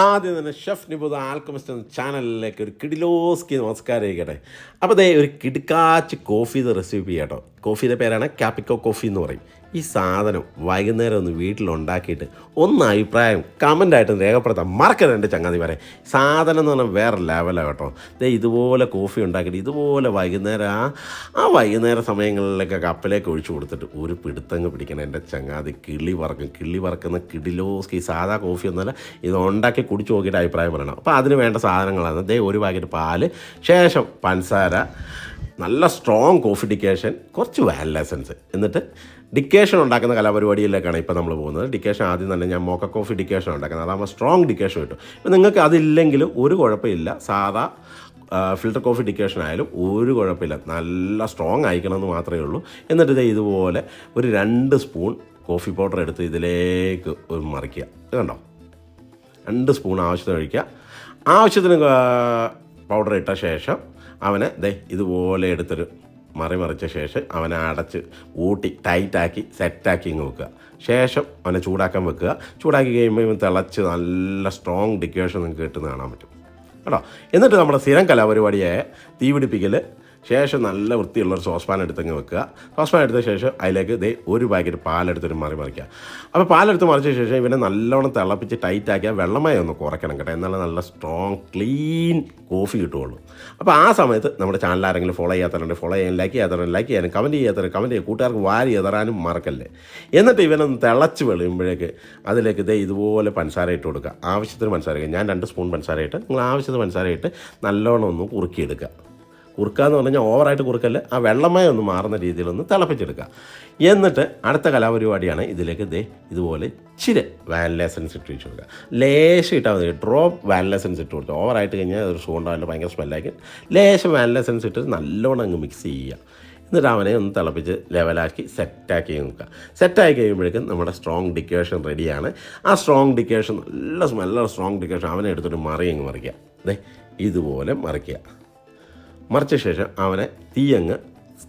ആദ്യം തന്നെ chef നിബുദ alchemist എന്ന ചാനലിലേക്ക് ഒരു കിഡിലോസ്കി നമസ്കാരം ചെയ്യട്ടെ. അപ്പോൾ ദേ ഒരു കിടുക്കാച്ച് കോഫി റെസിപ്പി കേട്ടോ. കോഫിയുടെ പേരാണ് ക്യാപിക്കോ കോഫി എന്ന് പറയും. ഈ സാധനം വൈകുന്നേരം ഒന്ന് വീട്ടിലുണ്ടാക്കിയിട്ട് ഒന്ന് അഭിപ്രായം കമന്റായിട്ടും രേഖപ്പെടുത്താം മറക്കരുത് എന്റെ ചങ്ങാതി വരെ സാധനം എന്ന് പറഞ്ഞാൽ വേറെ ലെവലാണ് കേട്ടോ. ദേ ഇതുപോലെ കോഫി ഉണ്ടാക്കിയിട്ട് ഇതുപോലെ വൈകുന്നേരം ആ ആ വൈകുന്നേര സമയങ്ങളിലൊക്കെ കപ്പലേക്ക് ഒഴിച്ചു കൊടുത്തിട്ട് ഒരു പിടുത്തങ്ങ് പിടിക്കണം എന്റെ ചങ്ങാതി. കിളി പറക്കും കിളി പറക്കുന്ന കിടിലോസ്കി സാധാ കോഫി ഒന്നുമല്ല ഇത് ഉണ്ടാക്കി കുടിച്ചു നോക്കിയിട്ട് അഭിപ്രായം പറയണം. അപ്പോൾ അതിന് വേണ്ട സാധനങ്ങളാണ്. ദേ ഒരു പാക്കറ്റ് പാൽ ശേഷം പഞ്ചസാര നല്ല സ്ട്രോങ് കോഫി ഡിക്കേഷൻ കുറച്ച് വാനില എസൻസ് എന്നിട്ട് ഡിക്കേഷൻ ഉണ്ടാക്കുന്ന കലാപരിപാടിയിലേക്കാണ് ഇപ്പോൾ നമ്മൾ പോകുന്നത്. ഡിക്കേഷൻ ആദ്യം തന്നെ ഞാൻ മോക്ക കോഫി ഡിക്കേഷൻ ഉണ്ടാക്കുന്നത്. അതാകുമ്പോൾ സ്ട്രോങ് ഡിക്കേഷൻ കിട്ടും. ഇപ്പം നിങ്ങൾക്ക് അതില്ലെങ്കിൽ ഒരു കുഴപ്പമില്ല. സാധാ ഫിൽട്ടർ കോഫി ഡിക്കേഷൻ ആയാലും ഒരു കുഴപ്പമില്ല. നല്ല സ്ട്രോങ് ആയിക്കണമെന്ന് മാത്രമേ ഉള്ളൂ. എന്നിട്ട് ഇത് ഇതുപോലെ ഒരു രണ്ട് സ്പൂൺ കോഫി പൗഡർ എടുത്ത് ഇതിലേക്ക് ഒരു മറിക്കുക. കണ്ടോ? രണ്ട് സ്പൂൺ ആവശ്യത്തിന് ഒഴിക്കുക. ആവശ്യത്തിന് പൗഡർ ഇട്ട ശേഷം അവനെ ദേ ഇതുപോലെ എടുത്തൊരു മറി മറിച്ച ശേഷം അവനെ അടച്ച് ഊട്ടി ടൈറ്റാക്കി സെറ്റാക്കി ഇങ്ങ് വെക്കുക. ശേഷം അവനെ ചൂടാക്കാൻ വെക്കുക. ചൂടാക്കി കഴിയുമ്പോൾ ഇവൻ തിളച്ച് നല്ല സ്ട്രോങ് ഡിക്കേഷൻ നിങ്ങൾക്ക് കിട്ടുന്ന കാണാൻ പറ്റും. കേട്ടോ? എന്നിട്ട് നമ്മുടെ സ്ഥിരം കലാപരിപാടിയായ തീ പിടിപ്പിക്കൽ ശേഷം നല്ല വൃത്തിയുള്ള ഒരു സോസ് പാൻ എടുത്തങ്ങ് വെക്കുക. സോസ് പാൻ എടുത്ത ശേഷം അതിലേക്ക് ദേ ഒരു പാക്കറ്റ് പാലെടുത്തൊരു മറി മറിക്കുക. അപ്പോൾ പാലെടുത്ത് മറിച്ച ശേഷം ഇവനെ നല്ലോണം തിളപ്പിച്ച് ടൈറ്റ് ആക്കിയാൽ വെള്ളമായി ഒന്ന് കുറയ്ക്കണം കേട്ടോ. എന്നാലേ നല്ല സ്ട്രോങ് ക്ലീൻ കോഫി കിട്ടുകയുള്ളൂ. അപ്പോൾ ആ സമയത്ത് നമ്മുടെ ചാനൽ ആരെങ്കിലും ഫോളോ ചെയ്യാത്തവരുണ്ട് ഫോളോ ചെയ്യാൻ ലൈക്ക് ചെയ്യാത്തവരുണ്ട് ലൈക്ക് ചെയ്യാനും കമന്റ് ചെയ്യാത്തവർ കമന്റ് ചെയ്യുക കൂട്ടുകാർക്ക് വാരി എതറാനും മറക്കല്ലേ. എന്നിട്ട് ഇവനൊന്ന് തിളച്ച് വെളിയുമ്പോഴേക്ക് അതിലേക്ക് ഇതേ ഇതുപോലെ പഞ്ചസാര ഇട്ട് കൊടുക്കുക. ആവശ്യത്തിന് പഞ്ചസാര ഞാൻ രണ്ട് സ്പൂൺ പഞ്ചസാര ഇട്ട് നിങ്ങൾ ആവശ്യത്തിന് പഞ്ചസാര ഇട്ട് നല്ലോണം ഒന്ന് കുറുക്കിയെടുക്കുക കുറുക്കുക എന്ന് പറഞ്ഞാൽ ഓവറായിട്ട് കുറുക്കല്ല. ആ വെള്ളമായി ഒന്ന് മാറുന്ന രീതിയിലൊന്ന് തിളപ്പിച്ചെടുക്കുക. എന്നിട്ട് അടുത്ത കലാപരിപാടിയാണ് ഇതിലേക്ക് ദേ ഇതുപോലെ ഇച്ചിരി വാനില എസൻസ് ഇട്ട് വെച്ച് കൊടുക്കുക. ലേശം ഇട്ടാൽ മതി. ഡ്രോപ്പ് വാനില ഇട്ട് കൊടുത്തു. ഓവറായിട്ട് കഴിഞ്ഞാൽ അതൊരു സൂണ്ടാവില്ല ഭയങ്കര സ്മെല്ലായിരിക്കും ലേശം വാനില എസൻസ് ഇട്ട് നല്ലോണം അങ്ങ് മിക്സ് ചെയ്യുക. എന്നിട്ട് അവനെ ഒന്ന് തിളപ്പിച്ച് ലെവലാക്കി സെറ്റാക്കി നോക്കുക സെറ്റാക്കി കഴിയുമ്പോഴേക്കും നമ്മുടെ സ്ട്രോങ് ഡിക്കേഷൻ റെഡിയാണ് ആ സ്ട്രോങ് ഡിക്കേഷൻ നല്ല സ്മെല്ലുള്ള സ്ട്രോങ് ഡിക്കേഷൻ അവനെ എടുത്തിട്ട് മറിയങ്ങ് മറിക്കുക. അതെ ഇതുപോലെ മറിക്കുക. മറിച്ച ശേഷം അവനെ തീയങ്ങ്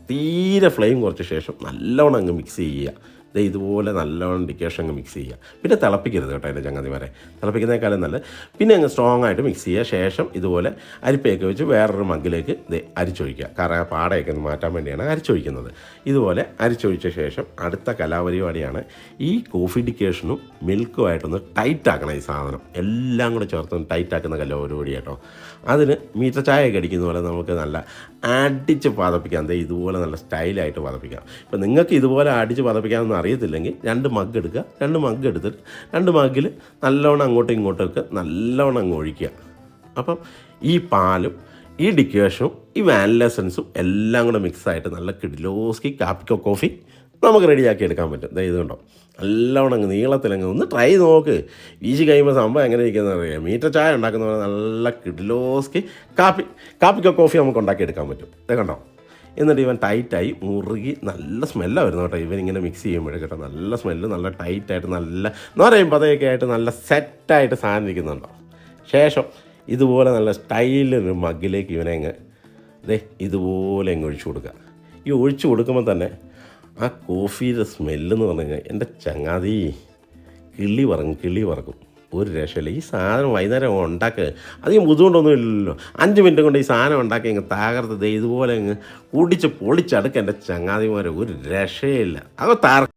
തീരെ ഫ്ലെയിം കുറച്ച ശേഷം നല്ലവണ്ണം അങ്ങ് മിക്സ് ചെയ്യുക. ദേ ഇതുപോലെ നല്ലോണം ഡിക്കേഷൻ അങ്ങ് മിക്സ് ചെയ്യുക. പിന്നെ തിളപ്പിക്കരുത് കേട്ടോ എന്റെ വരെ തിളപ്പിക്കുന്നതിനേക്കാളും നല്ല പിന്നെ അങ്ങ് സ്ട്രോങ് ആയിട്ട് മിക്സ് ചെയ്യുക. ശേഷം ഇതുപോലെ അരിപ്പയൊക്കെ വെച്ച് വേറൊരു മഗ്ഗിലേക്ക് ദേ അരിച്ചൊഴിക്കുക. കാരണം ആ പാടയൊക്കെ ഒന്ന് മാറ്റാൻ വേണ്ടിയാണ് അരിച്ചൊഴിക്കുന്നത്. ഇതുപോലെ അരിച്ചൊഴിച്ച ശേഷം അടുത്ത കലാപരിപാടിയാണ് ഈ കോഫി ഡിക്കേഷനും മിൽക്കുമായിട്ടൊന്ന് ടൈറ്റ് ആക്കണം ഈ സാധനം. എല്ലാം കൂടെ ചേർത്തൊന്ന് ടൈറ്റ് ആക്കുന്ന കലാപരിപാടി കേട്ടോ. അതിന് മീറ്റർ ചായയൊക്കെ അടിക്കുന്ന പോലെ നമുക്ക് നല്ല അടിച്ച് പതപ്പിക്കാം. ദേ ഇതുപോലെ നല്ല സ്റ്റൈലായിട്ട് പതപ്പിക്കാം. ഇപ്പം നിങ്ങൾക്ക് ഇതുപോലെ അടിച്ച് പതപ്പിക്കാമെന്ന് അറിയത്തില്ലെങ്കിൽ രണ്ട് മഗ് എടുക്കുക രണ്ട് മഗ് എടുത്തിട്ട് രണ്ട് മഗ്ഗിൽ നല്ലവണ്ണം അങ്ങോട്ടും ഇങ്ങോട്ടൊക്കെ നല്ലവണ്ണം അങ്ങ് ഒഴിക്കുക. അപ്പം ഈ പാലും ഈ ഡിക്കേഷനും ഈ വാനില എസൻസും എല്ലാം കൂടെ മിക്സായിട്ട് നല്ല കിഡിലോസ്കി കാപ്പിക്കോ കോഫി നമുക്ക് റെഡിയാക്കി എടുക്കാൻ പറ്റും. ദൈവം ഇത് കണ്ടോ നല്ലോണം അങ്ങ് നീളത്തിലങ്ങ് ഒന്ന് ട്രൈ നോക്ക്. വീശി കഴിയുമ്പോൾ സംഭവം എങ്ങനെ ഇരിക്കുന്നത് അറിയാം. മീറ്റർ ചായ ഉണ്ടാക്കുന്ന പോലെ നല്ല കിഡിലോസ്കി കാപ്പി കാപ്പിക്കോ കോഫി നമുക്ക് ഉണ്ടാക്കി എടുക്കാൻ പറ്റും. ഇത് കണ്ടോ? എന്നിട്ട് ഇവൻ ടൈറ്റായി മുറുകി നല്ല സ്മെല്ലാണ് വരുന്നത് കേട്ടോ. ഇവൻ ഇങ്ങനെ മിക്സ് ചെയ്യുമ്പോഴേ കേട്ടോ. നല്ല സ്മെല്ല് നല്ല ടൈറ്റായിട്ട് നല്ല എന്ന് പറയുമ്പോൾ അതൊക്കെ ആയിട്ട് നല്ല സെറ്റായിട്ട് സാധനം ഇരിക്കുന്നുണ്ടോ. ശേഷം ഇതുപോലെ നല്ല സ്റ്റൈലൊരു മഗ്ഗിലേക്ക് ഇവനെ അങ്ങ് ദേ ഇതുപോലെ അങ്ങ് ഒഴിച്ചു കൊടുക്കുക. ഈ ഒഴിച്ചു കൊടുക്കുമ്പോൾ തന്നെ ആ കോഫിയുടെ സ്മെല്ലെന്ന് പറഞ്ഞു കഴിഞ്ഞാൽ എന്റെ ചങ്ങാതി കിളി പറങ്ങും കിളി പറക്കും. ഒരു രക്ഷയില്ല. ഈ സാധനം വൈകുന്നേരം ഉണ്ടാക്കുക അധികം ബുദ്ധിമുട്ടൊന്നും ഇല്ലല്ലോ. അഞ്ച് മിനിറ്റ് കൊണ്ട് ഈ സാധനം ഉണ്ടാക്കി അങ്ങ് തകർത്ത് ഇതുപോലെ അങ്ങ് കുടിച്ച് പൊളിച്ചടുക്ക എന്റെ ചങ്ങാതിമാരെ. ഒരു രക്ഷയില്ല. അത് താർ